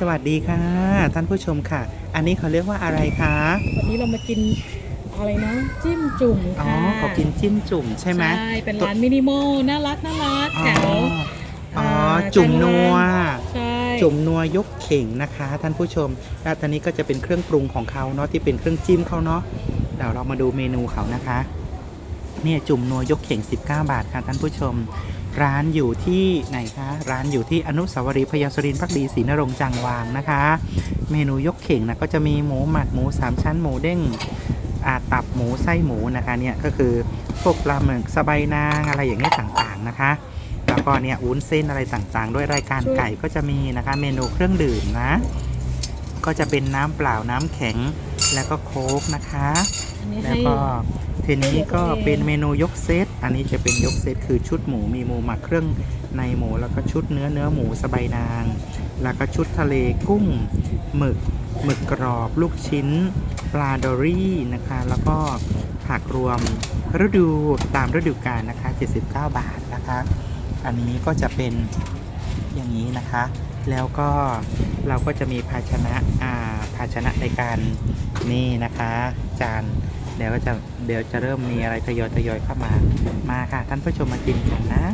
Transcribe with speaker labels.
Speaker 1: สวัสดีค่ะ ท่านผู้ชมค่ะ อันนี้เขาเรียกว่าอะไรคะ
Speaker 2: วันนี้เรามากินอะไรนะจิ้มจุ่ม
Speaker 1: อ๋อ
Speaker 2: ค่ะ
Speaker 1: ขอกินจิ้มจุ่มใช่ไหม
Speaker 2: ใช่เป็นร้านมินิมอลน่ารักน่ารัก
Speaker 1: อ๋อ
Speaker 2: แถว
Speaker 1: อ๋อ
Speaker 2: อ่า
Speaker 1: จุ่มนัว
Speaker 2: ใช่
Speaker 1: จุ่มนัวยกเข่งนะคะ ท่านผู้ชมแล้วตอนนี้ก็จะเป็นเครื่องปรุงของเขาเนาะที่เป็นเครื่องจิ้มเขาเนาะเดี๋ยวเรามาดูเมนูเขานะคะ เนี่ยจุ่มนัวยกเข่ง 19 บาทค่ะท่านผู้ชม ร้านอยู่ที่ไหนคะ ร้านอยู่ที่อนุสาวรีย์พญาสุรินทร์พักดีศรีนรงค์จังวางนะคะ เมนูยกเข่งนะก็จะมีหมูหมักหมูสามชั้นหมูเด้งอาตับหมูไส้หมูนะคะเนี่ยก็คือพวกปลาหมึกสะใบายนางอะไรอย่างเงี้ยต่างๆนะคะ แล้วก็เนี่ยวุ้นเส้นอะไรต่างๆ ด้วยรายการไก่ก็จะมีนะคะ เมนูเครื่องดื่มนะ ก็จะเป็นน้ำเปล่าน้ำแข็งแล้วก็โค้กนะคะ
Speaker 2: อันนี้
Speaker 1: แล้ว
Speaker 2: ให้
Speaker 1: ก็ ทีนี้ก็เป็นเมนูยกเซต อันนี้จะเป็นยกเซตคือชุดหมูมีหมูหมักเครื่องในหมูแล้วก็ชุดเนื้อเนื้อหมูสะใบายนาง แล้วก็ชุดทะเลกุ้งหมึกหมึกกรอบ ลูกชิ้น ปลาดอรี่นะคะ แล้วก็ผักรวมฤดูตามฤดูกาลนะคะ 79 บาทนะคะ อันนี้ก็จะเป็นอย่างนี้นะคะ แล้วก็เราก็จะมีภาชนะอ่าภาชนะในการนี่นะคะ จาน เดี๋ยวก็จะเดี๋ยวจะเริ่มมีอะไรทยอยทยอยเข้ามา มาค่ะ ท่านผู้ชมมากินกันนะ